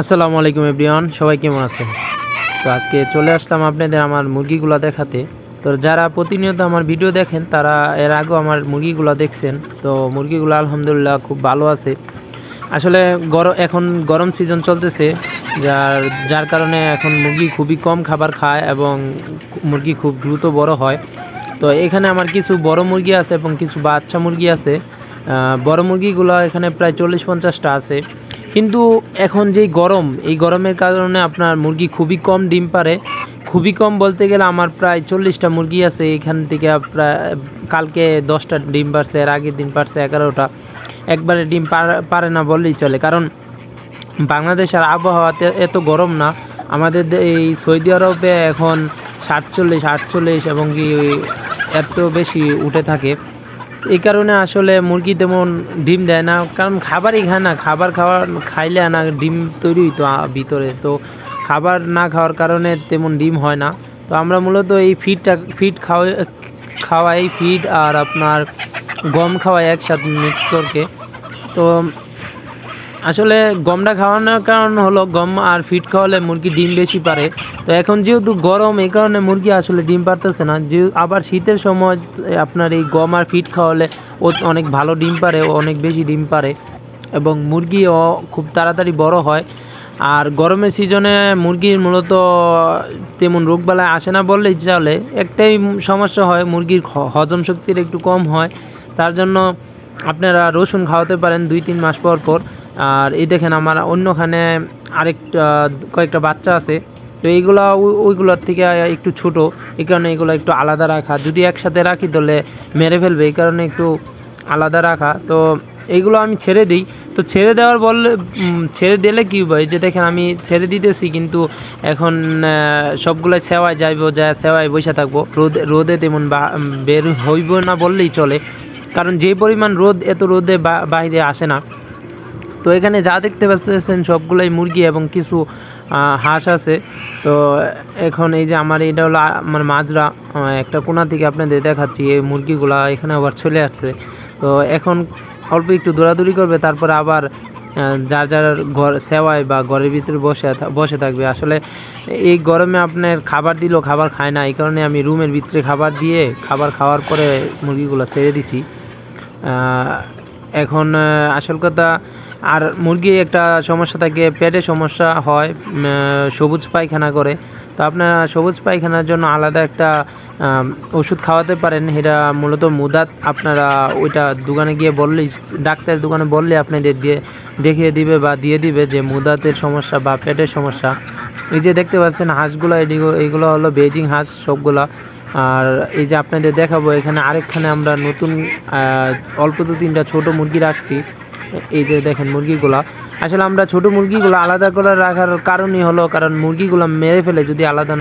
আসসালামু আলাইকুম এভরিওয়ান, সবাই কেমন আছেন? তো আজকে চলে আসলাম আপনাদের আমার মুরগিগুলো দেখাতে। তো যারা প্রতিনিয়ত আমার ভিডিও দেখেন, তারা এর আগেও আমার মুরগিগুলো দেখছেন। তো মুরগিগুলো আলহামদুলিল্লাহ খুব ভালো আছে। আসলে গরম এখন গরম সিজন চলতেছে, যার যার কারণে এখন মুরগি খুবই কম খাবার খায় এবং মুরগি খুব দ্রুত বড় হয়। তো এখানে আমার কিছু বড় মুরগি আছে এবং কিছু বাচ্চা মুরগি আছে। বড় মুরগিগুলো এখানে প্রায় চল্লিশ পঞ্চাশটা আছে। কিন্তু এখন যেই গরম, এই গরমের কারণে আপনার মুরগি খুবই কম ডিম পারে। খুবই কম বলতে গেলে আমার প্রায় চল্লিশটা মুরগি আছে, এখান থেকে প্রায়, কালকে দশটা ডিম পারছে, এর আগের দিন পারছে এগারোটা। একবারে ডিম পার- না বললেই চলে, কারণ বাংলাদেশের আবহাওয়াতে এত গরম না। আমাদের এই সৌদি আরবে এখন সাতচল্লিশ, আটচল্লিশ এবং কি এত বেশি উঠে থাকে। এই কারণে আসলে মুরগি তেমন ডিম দেয় না, কারণ খাবারই খায় না। খাবার খাওয়ার, খাইলে না ডিম তৈরি আ- ভিতরে। তো খাবার না খাওয়ার কারণে তেমন ডিম হয় না। তো আমরা মূলত এই ফিডটা ফিড খাওয়াই খাওয়াই ফিড আর আপনার গম খাওয়াই একসাথে মিক্স করকে। তো আসলে গমটা খাওয়ানোর কারণ হলো গম আর ফিট খাওয়ালে মুরগি ডিম বেশি পারে। তো এখন যেহেতু গরম, এই কারণে মুরগি আসলে ডিম পারতেছে না। যে আবার শীতের সময় আপনার এই গম আর ফিট খাওয়ালে ও অনেক ভালো ডিম পারে ও অনেক বেশি ডিম পারে এবং মুরগিও খুব তাড়াতাড়ি বড় হয়। আর গরমের সিজনে মুরগির মূলত তেমন রোগবালাই আসে না বললেই চলে। একটাই সমস্যা হয়, মুরগির হজম শক্তির একটু কম হয়। তার জন্য আপনারা রসুন খাওয়াতে পারেন দুই তিন মাস পর পর। আর এই দেখেন আমার অন্যখানে আরেকটা, কয়েকটা বাচ্চা আছে। তো এইগুলা ওইগুলোর থেকে একটু ছোট, এই কারণে এগুলো একটু আলাদা রাখা। যদি একসাথে রাখি তাহলে মেরে ফেলবে, এই কারণে একটু আলাদা রাখা। তো এইগুলো আমি ছেড়ে দিই। তো ছেড়ে দেওয়ার বললে ছেড়ে দিলে কী হবে? যে দেখেন আমি ছেড়ে দিতেছি, কিন্তু এখন সবগুলো সেওয়ায় যাইবো, যা সেওয়ায় বসে থাকব। রোদে রোদে তেমন বের হইব না বললেই চলে। কারণ যে পরিমাণ রোদ, এত রোদে বাইরে আসে না। তো এখানে যা দেখতে পাচ্ছেন সবগুলোই মুরগি এবং কিছু হাঁস আছে। তো এখন এই যে আমার এটা হলো, আমার মাজরা একটা কোনা থেকে আপনাদের দেখাচ্ছি, এই মুরগিগুলা এখানে আবার চলে আসছে। তো এখন অল্প একটু দৌড়াদৌড়ি করবে, তারপরে আবার যার যার ঘর সেওয়ায় বা ঘরের ভিতরে বসে বসে থাকবে। আসলে এই গরমে আপনার খাবার দিলেও খাবার খায় না, এই কারণে আমি রুমের ভিতরে খাবার দিয়ে খাবার খাওয়ার পরে মুরগিগুলো ছেড়ে দিছি। এখন আসল কথা, আর মুরগি একটা সমস্যা থাকে, পেটে সমস্যা হয় সবুজ পায়খানা করে। তো আপনার সবুজ পায়খানার জন্য আলাদা একটা ওষুধ খাওয়াতে পারেন। এটা মূলত মুদাত, আপনারা ওইটা দোকানে গিয়ে বললেই ডাক্তারের দোকানে বললে আপনাদের দিয়ে, দেখিয়ে দিবে বা দিয়ে দিবে যে মুদাতের সমস্যা বা পেটের সমস্যা। এই যে দেখতে পাচ্ছেন, হাঁসগুলো এইগুলো হলো বেজিং হাঁস, সবগুলা। আর এই যে আপনাদের দেখাবো, এখানে আরেকখানে আমরা নতুন অল্প দু তিনটা ছোট মুরগি রাখছি। এই যে দেখেন মুরগিগুলা। আসলে আমরা ছোট মুরগিগুলো আলাদা করে রাখার কারণই হলো, কারণ মুরগিগুলো মেরে ফেলে যদি আলাদা